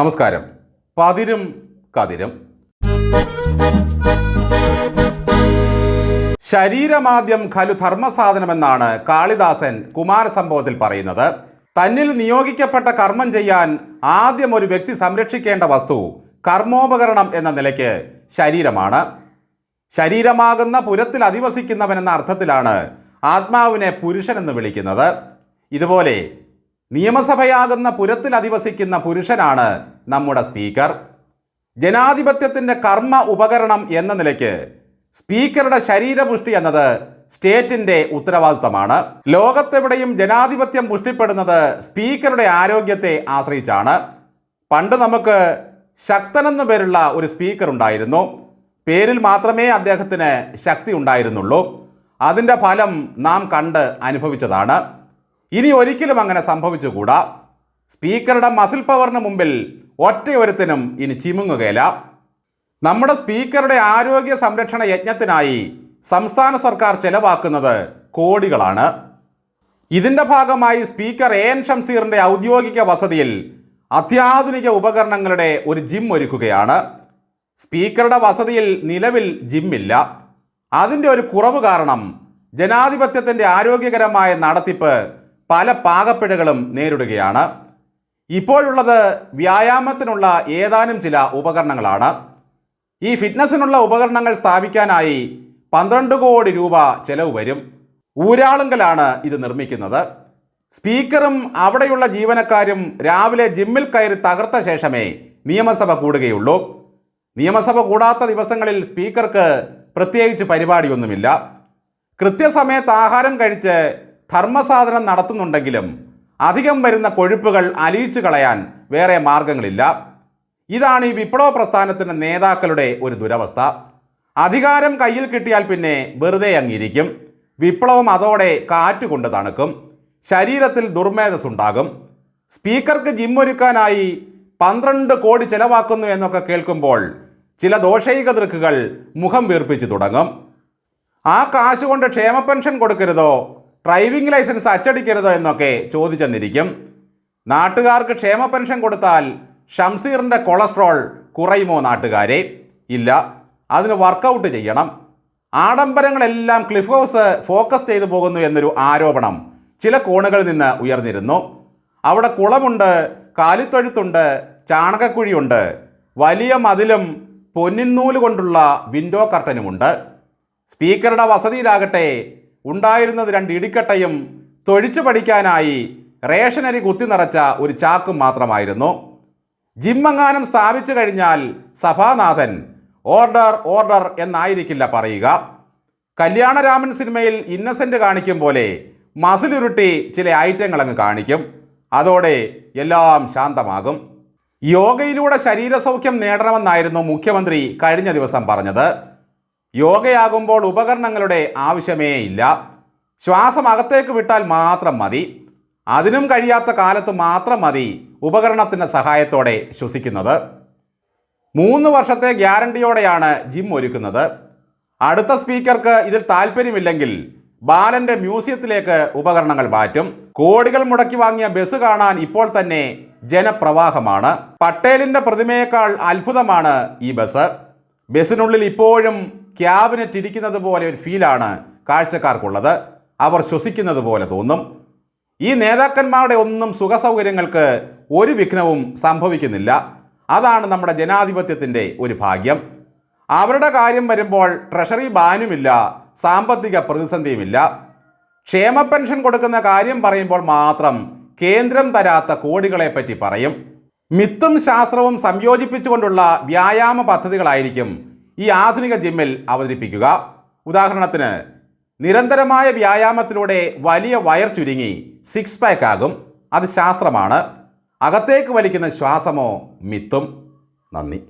നമസ്കാരം. പതിരും കതിരും. ശരീരമാദ്യം ഖലു ധർമ്മസാധനമെന്നാണ് കാളിദാസൻ കുമാരസംഭവത്തിൽ പറയുന്നത്. തന്നിൽ നിയോഗിക്കപ്പെട്ട കർമ്മം ചെയ്യാൻ ആദ്യം ഒരു വ്യക്തി സംരക്ഷിക്കേണ്ട വസ്തു കർമ്മോപകരണം എന്ന നിലയ്ക്ക് ശരീരമാണ്. ശരീരമാകുന്ന പുരത്തിൽ അധിവസിക്കുന്നവൻ എന്ന അർത്ഥത്തിലാണ് ആത്മാവിനെ പുരുഷനെന്ന് വിളിക്കുന്നത്. ഇതുപോലെ നിയമസഭയാകുന്ന പുരത്തിൽ അധിവസിക്കുന്ന പുരുഷനാണ് നമ്മുടെ സ്പീക്കർ. ജനാധിപത്യത്തിന്റെ കർമ്മ ഉപകരണം എന്ന നിലയ്ക്ക് സ്പീക്കറുടെ ശരീരപുഷ്ടി എന്നത് സ്റ്റേറ്റിന്റെ ഉത്തരവാദിത്തമാണ് ലോകത്തെവിടെയും ജനാധിപത്യം പുഷ്ടിപ്പെടുന്നത് സ്പീക്കറുടെ ആരോഗ്യത്തെ ആശ്രയിച്ചാണ്. പണ്ട് നമുക്ക് ശക്തനെന്നു പേരുള്ള ഒരു സ്പീക്കർ ഉണ്ടായിരുന്നു. പേരിൽ മാത്രമേ അദ്ദേഹത്തിന് ശക്തി ഉണ്ടായിരുന്നുള്ളൂ. അതിന്റെ ഫലം നാം കണ്ട് അനുഭവിച്ചതാണ്. ഇനി ഒരിക്കലും അങ്ങനെ സംഭവിച്ചുകൂടാ. സ്പീക്കറുടെ മസിൽ പവറിന് മുമ്പിൽ ഒറ്റയൊരുത്തിനും ഇനി ചിമുങ്ങുകയില്ല നമ്മുടെ സ്പീക്കറുടെ ആരോഗ്യ സംരക്ഷണ യജ്ഞത്തിനായി സംസ്ഥാന സർക്കാർ ചെലവാക്കുന്നത് കോടികളാണ്. ഇതിന്റെ ഭാഗമായി സ്പീക്കർ എ എൻ ഷംസീറിന്റെ ഔദ്യോഗിക വസതിയിൽ അത്യാധുനിക ഉപകരണങ്ങളുടെ ഒരു ജിം ഒരുക്കുകയാണ്. സ്പീക്കറുടെ വസതിയിൽ നിലവിൽ ജിമ്മില്ല. അതിന്റെ ഒരു കുറവ് കാരണം ജനാധിപത്യത്തിന്റെ ആരോഗ്യകരമായ നടത്തിപ്പ് പല പാകപ്പിഴകളും നേരിടുകയാണ്. ഇപ്പോഴുള്ളത് വ്യായാമത്തിനുള്ള ഏതാനും ചില ഉപകരണങ്ങളാണ്. ഈ ഫിറ്റ്നസ്സിനുള്ള ഉപകരണങ്ങൾ സ്ഥാപിക്കാനായി പന്ത്രണ്ട് കോടി രൂപ ചെലവ് വരും. ഊരാളുങ്കലാണ് ഇത് നിർമ്മിക്കുന്നത്. സ്പീക്കറും അവിടെയുള്ള ജീവനക്കാരും രാവിലെ ജിമ്മിൽ കയറി തകർത്ത ശേഷമേ നിയമസഭ കൂടുകയുള്ളൂ. നിയമസഭ കൂടാത്ത ദിവസങ്ങളിൽ സ്പീക്കർക്ക് പ്രത്യേകിച്ച് പരിപാടിയൊന്നുമില്ല. കൃത്യസമയത്ത് ആഹാരം കഴിച്ച് ധർമ്മസാധനം നടത്തുന്നുണ്ടെങ്കിലും അധികം വരുന്ന കൊഴുപ്പുകൾ അലിയിച്ചു കളയാൻ വേറെ മാർഗങ്ങളില്ല. ഇതാണ് ഈ വിപ്ലവ പ്രസ്ഥാനത്തിന്റെ നേതാക്കളുടെ ഒരു ദുരവസ്ഥ. അധികാരം കയ്യിൽ കിട്ടിയാൽ പിന്നെ വെറുതെ അങ്ങിരിക്കും. വിപ്ലവം അതോടെ കാറ്റുകൊണ്ട് തണുക്കും. ശരീരത്തിൽ ദുർമേധസ്സുണ്ടാകും സ്പീക്കർക്ക് ജിമ്മൊരുക്കാനായി പന്ത്രണ്ട് കോടി ചെലവാക്കുന്നു എന്നൊക്കെ കേൾക്കുമ്പോൾ ചില ദോഷൈക ദൃക്കുകൾ മുഖം വീർപ്പിച്ചു തുടങ്ങും. ആ കാശ് കൊണ്ട് ക്ഷേമ പെൻഷൻ കൊടുക്കരുതോ? ഡ്രൈവിംഗ് ലൈസൻസ് അച്ചടിക്കരുതോ എന്നൊക്കെ ചോദിച്ചെന്നിരിക്കും. നാട്ടുകാർക്ക് ക്ഷേമ പെൻഷൻ കൊടുത്താൽ ഷംസീറിന്റെ കൊളസ്ട്രോൾ കുറയുമോ നാട്ടുകാരെ? ഇല്ല. അതിന് വർക്കൗട്ട് ചെയ്യണം. ആഡംബരങ്ങളെല്ലാം ക്ലിഫ് ഹൗസ് ഫോക്കസ് ചെയ്തു പോകുന്നു എന്നൊരു ആരോപണം ചില കോണുകളിൽ നിന്ന് ഉയർന്നിരുന്നു. അവിടെ കുളമുണ്ട് കാലിത്തൊഴുത്തുണ്ട് ചാണകക്കുഴിയുണ്ട് വലിയ മതിലും പൊന്നിൻ നൂൽ കൊണ്ടുള്ള വിൻഡോ കർട്ടനുമുണ്ട്. സ്പീക്കറുടെ വസതിയിലാകട്ടെ ഉണ്ടായിരുന്നത് രണ്ട് ഇടിക്കട്ടയും തൊഴിച്ചു പഠിക്കാനായി റേഷനരി കുത്തി നിറച്ച ഒരു ചാക്കും മാത്രമായിരുന്നു. ജിമ്മങ്ങാനം സ്ഥാപിച്ചു കഴിഞ്ഞാൽ സഭാനാഥൻ ഓർഡർ ഓർഡർ എന്നായിരിക്കില്ല പറയുക. കല്യാണരാമൻ സിനിമയിൽ ഇന്നസെന്റ് കാണിക്കും പോലെ മസിലുരുട്ടി ചില ഐറ്റങ്ങൾ അങ്ങ് കാണിക്കും. അതോടെ എല്ലാം ശാന്തമാകും. യോഗയിലൂടെ ശരീരസൗഖ്യം നേടണമെന്നായിരുന്നു മുഖ്യമന്ത്രി കഴിഞ്ഞ ദിവസം പറഞ്ഞത്. യോഗയാകുമ്പോൾ ഉപകരണങ്ങളുടെ ആവശ്യമേ ഇല്ല. ശ്വാസം അകത്തേക്ക് വിട്ടാൽ മാത്രം മതി. അതിനും കഴിയാത്ത കാലത്ത് മാത്രം മതി ഉപകരണത്തിന്റെ സഹായത്തോടെ ശ്വസിക്കുന്നത്. മൂന്ന് വർഷത്തെ ഗ്യാരണ്ടിയോടെയാണ് ജിം ഒരുക്കുന്നത്. അടുത്ത സ്പീക്കർക്ക് ഇതിൽ താല്പര്യമില്ലെങ്കിൽ ബാലന്റെ മ്യൂസിയത്തിലേക്ക് ഉപകരണങ്ങൾ മാറ്റും. കോടികൾ മുടക്കി വാങ്ങിയ ബസ് കാണാൻ ഇപ്പോൾ തന്നെ ജനപ്രവാഹമാണ്. പട്ടേലിന്റെ പ്രതിമയേക്കാൾ അത്ഭുതമാണ് ഈ ബസ്. ബസ്സിനുള്ളിൽ ഇപ്പോഴും ക്യാബിനറ്റ് ഇരിക്കുന്നത് പോലെ ഒരു ഫീലാണ് കാഴ്ചക്കാർക്കുള്ളത്. അവർ ശ്വസിക്കുന്നത് പോലെ തോന്നും. ഈ നേതാക്കന്മാരുടെ ഒന്നും സുഖസൗകര്യങ്ങൾക്ക് ഒരു വിഘ്നവും സംഭവിക്കുന്നില്ല. അതാണ് നമ്മുടെ ജനാധിപത്യത്തിന്റെ ഒരു ഭാഗ്യം. അവരുടെ കാര്യം വരുമ്പോൾ ട്രഷറി ബാനുമില്ല സാമ്പത്തിക പ്രതിസന്ധിയുമില്ല. ക്ഷേമ പെൻഷൻ കൊടുക്കുന്ന കാര്യം പറയുമ്പോൾ മാത്രം കേന്ദ്രം തരാത്ത കോടികളെ പറ്റി പറയും. മിത്തും ശാസ്ത്രവും സംയോജിപ്പിച്ചുകൊണ്ടുള്ള വ്യായാമ പദ്ധതികളായിരിക്കും ഈ ആധുനിക ജിമ്മിൽ അവതരിപ്പിക്കുക. ഉദാഹരണത്തിന് നിരന്തരമായ വ്യായാമത്തിലൂടെ വലിയ വയർ ചുരുങ്ങി സിക്സ് പാക്ക് ആകും. അത് ശാസ്ത്രമാണ്. അകത്തേക്ക് വലിക്കുന്ന ശ്വാസമോ മിത്തും. നന്ദി.